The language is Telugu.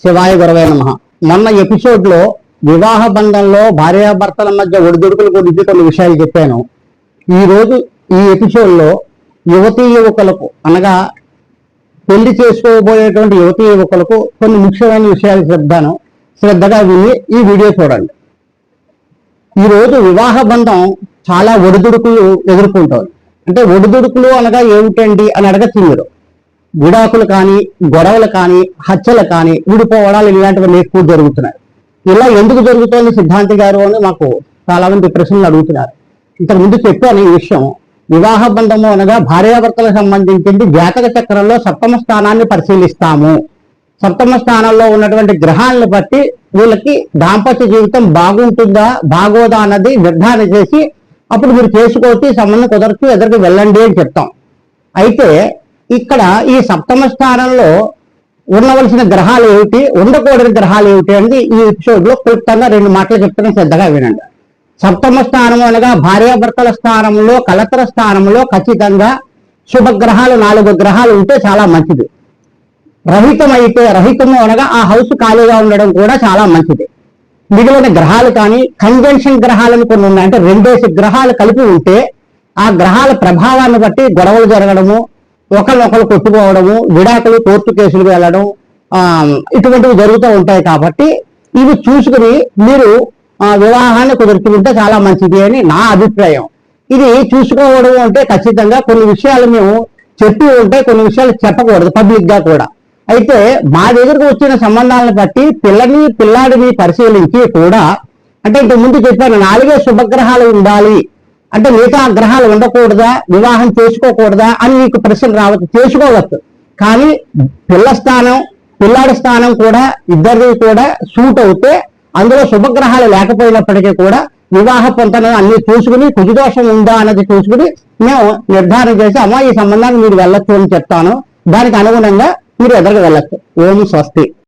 శివాయ గురవే నమ. మొన్న ఎపిసోడ్లో వివాహ బంధంలో భార్యాభర్తల మధ్య ఒడిదుడుకుల గురించి కొన్ని విషయాలు చెప్పాను. ఈ రోజు ఈ ఎపిసోడ్లో యువతీ యువకులకు అనగా పెళ్ళి చేసుకోబోయేటువంటి యువతీ యువకులకు కొన్ని ముఖ్యమైన విషయాలు చెప్తాను. శ్రద్ధగా విని ఈ వీడియో చూడండి. ఈ రోజు వివాహ బంధం చాలా ఒడిదుడుకులు ఎదుర్కొంటుంది. అంటే ఒడిదుడుకులు అనగా ఏమిటండి అని అడగచ్చు మీరు. విడాకులు కానీ గొడవలు కానీ హత్యలు కానీ విడిపోవడాలు ఇలాంటివన్నీ ఎక్కువ జరుగుతున్నాయి. ఇలా ఎందుకు జరుగుతోంది సిద్ధాంతి గారు అని మాకు చాలా మంది ప్రశ్నలు అడుగుతున్నారు. ఇంతకు ముందు చెప్పాను ఈ విషయం. వివాహ బంధము అనగా భార్యాభర్తలకు సంబంధించింది జాతక చక్రంలో సప్తమ స్థానాన్ని పరిశీలిస్తాము. సప్తమ స్థానంలో ఉన్నటువంటి గ్రహాలను బట్టి వీళ్ళకి దాంపత్య జీవితం బాగుంటుందా బాగోదా అన్నది నిర్ధారణ చేసి అప్పుడు మీరు చేసుకోవచ్చు సంబంధం కుదరచ్చు ఎదురుకు వెళ్ళండి అని చెప్తాం. అయితే ఇక్కడ ఈ సప్తమ స్థానంలో ఉండవలసిన గ్రహాలు ఏమిటి? ఉండకూడని గ్రహాలు ఏమిటి అనేది ఈ ఎపిసోడ్లో క్లుప్తంగా రెండు మాటలు చెప్తాను శ్రద్ధగా వినండి. సప్తమ స్థానం అనగా భార్యాభర్తల స్థానంలో కలతర స్థానంలో ఖచ్చితంగా శుభగ్రహాలు నాలుగు గ్రహాలు ఉంటే చాలా మంచిది. రహితం అయితే రహితము అనగా ఆ హౌస్ ఖాళీగా ఉండడం కూడా చాలా మంచిది. మిగిలిన గ్రహాలు కానీ కన్వెన్షన్ గ్రహాలను కొన్ని ఉన్నాయి. అంటే రెండేసి గ్రహాలు కలిపి ఉంటే ఆ గ్రహాల ప్రభావాన్ని బట్టి గొడవలు జరగడము ఒకరినొకరు కొట్టుకోవడము విడాకులు కోర్టు కేసులు వెళ్ళడం ఇటువంటివి జరుగుతూ ఉంటాయి కాబట్టి ఇవి చూసుకుని మీరు వివాహాన్ని కుదుర్చుకుంటే చాలా మంచిది అని నా అభిప్రాయం. ఇది చూసుకోవడం అంటే ఖచ్చితంగా కొన్ని విషయాలు మేము చెప్పి ఉంటే కొన్ని విషయాలు చెప్పకూడదు పబ్లిక్గా కూడా. అయితే మా దగ్గరకు వచ్చిన సంబంధాలను బట్టి పిల్లని పిల్లాడిని పరిశీలించి కూడా అంటే ఇంతకు ముందు చెప్పాను నాలుగే శుభగ్రహాలు ఉండాలి. అంటే మిగతా గ్రహాలు ఉండకూడదా వివాహం చేసుకోకూడదా అని మీకు ప్రశ్న రావచ్చు చేసుకోవచ్చు. కానీ పిల్ల స్థానం పిల్లాడి స్థానం కూడా ఇద్దరిది కూడా సూట్ అవుతే అందులో శుభగ్రహాలు లేకపోయినప్పటికీ కూడా వివాహ పొంతన అన్ని చూసుకుని కుజదోషం ఉందా అన్నది చూసుకుని మేము నిర్ధారణ చేసి అమ్మా ఈ సంబంధాన్ని మీరు వెళ్ళొచ్చు అని చెప్తాను. దానికి అనుగుణంగా మీరు ఎదురుకు వెళ్ళచ్చు. ఓం స్వస్తి.